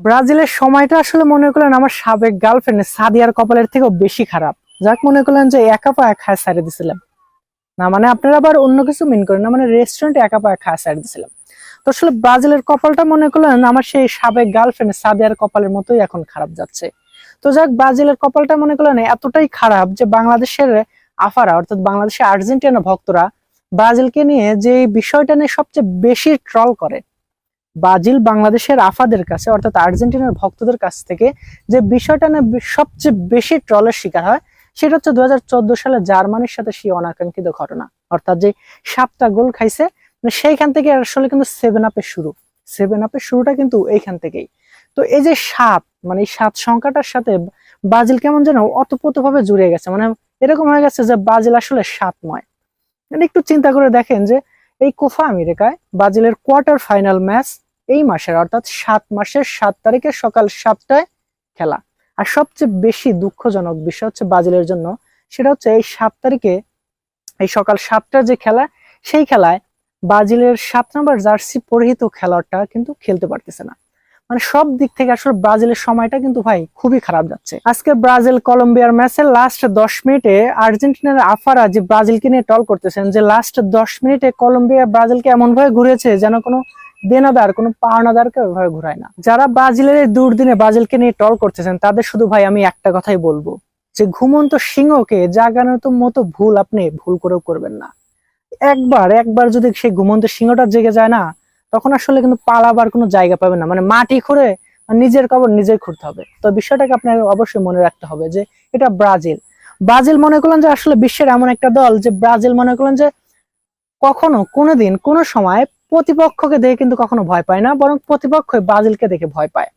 ব্রাজিলের সময়টা আসলে মনে করলেন আমার সাবেক গার্লফ্রেন্ড সাদিয়ার কপালের থেকেও বেশি খারাপ। যাক, মনে করলেন যে একা পা খায় সারিয়ে দিছিলাম। না মানে আপনারা আবার অন্য কিছু মিন করেন না মানে রেস্টুরেন্টে একা পা খায় সারে দিছিলাম। তো আসলে ব্রাজিলের কপালটা মনে করলেন আমার সেই সাবেক গার্লফ্রেন্ড সাদিয়ার কপালের মতোই এখন খারাপ যাচ্ছে। তো যাক, ব্রাজিলের কপালটা মনে করলেন এতটাই খারাপ যে বাংলাদেশের আফারা, অর্থাৎ বাংলাদেশের আর্জেন্টিনা ভক্তরা ব্রাজিলকে নিয়ে যে বিষয়টা নিয়ে সবচেয়ে বেশি ট্রল করে ব্রাজিল বাংলাদেশের আফাদের কাছে, অর্থাৎ আর্জেন্টিনার ভক্তদের কাছ থেকে যে বিষয়টা বে- সবচেয়ে বেশি ট্রলের শিকার হয়, সেটা হচ্ছে দু সালে জার্মানির সাথে সেই অনাকাঙ্ক্ষিত ঘটনা। অর্থাৎ যে সাতটা গোল খাইছে মানে সেইখান থেকে আসলে কিন্তু সেভেন আপের শুরু। সেভেন আপের শুরুটা কিন্তু এইখান থেকেই। তো এই যে সাত মানে সাত সংখ্যাটার সাথে ব্রাজিল কেমন যেন অতপ্রতভাবে জুড়ে গেছে। মানে এরকম হয়ে গেছে যে ব্রাজিল আসলে সাত নয়। মানে একটু চিন্তা করে দেখেন যে এই কোফা আমেরিকায় ব্রাজিলের কোয়ার্টার ফাইনাল ম্যাচ এই মাসের, অর্থাৎ সাত মাসের সাত তারিখে সকাল সাতটায় খেলা। আর সবচেয়ে বেশি দুঃখজনক বিষয় হচ্ছে ব্রাজিলের জন্য, সেটা হচ্ছে এই সাত তারিখে, এই সকাল সাতটার যে খেলা, সেই খেলায় ব্রাজিলের সাত নম্বর জার্সি পরিহিত খেলোয়াড়টা কিন্তু খেলতে পারতেছে না। মানে সব দিক থেকে আসলে ব্রাজিলের সময়টা কিন্তু ভাই খুবই খারাপ যাচ্ছে। আজকে ব্রাজিল কলম্বিয়ার ম্যাচের লাস্ট দশ মিনিটে আর্জেন্টিনার আফারা যে ব্রাজিলকে নিয়ে টল করতেছেন, যে লাস্ট দশ মিনিটে কলম্বিয়া ব্রাজিলকে এমন ভাবে ঘুরেছে যেন কোনো দেনাদার, কোনো পাওনাদারকে ওইভাবে ঘুরায় না। যারা ব্রাজিলের এই দুর্দিনে ব্রাজিলকে নিয়ে টল করতেছেন, তাদের শুধু ভাই আমি একটা কথাই বলব, যে ঘুমন্ত সিংহকে জাগানোর মতো ভুল আপনি ভুল করেও করবেন না। একবার একবার যদি সেই ঘুমন্ত সিংহটা জেগে যায় না, তখন আসলে কিন্তু পালাবার কোনো জায়গা পাবে না। মানে মাটি খুঁড়ে নিজের কবর নিজেই খুঁড়তে হবে। তো বিষয়টাকে আপনার অবশ্যই মনে রাখতে হবে যে এটা ব্রাজিল। ব্রাজিল মনে করলেন যে আসলে বিশ্বের এমন একটা দল, যে ব্রাজিল মনে করলেন যে কখনো, কোনোদিন, কোনো সময় প্রতিপক্ষকে দেখে কিন্তু কখনো ভয় পায় না বরং প্রতিপক্ষ ব্রাজিলকে দেখে ভয় পায়।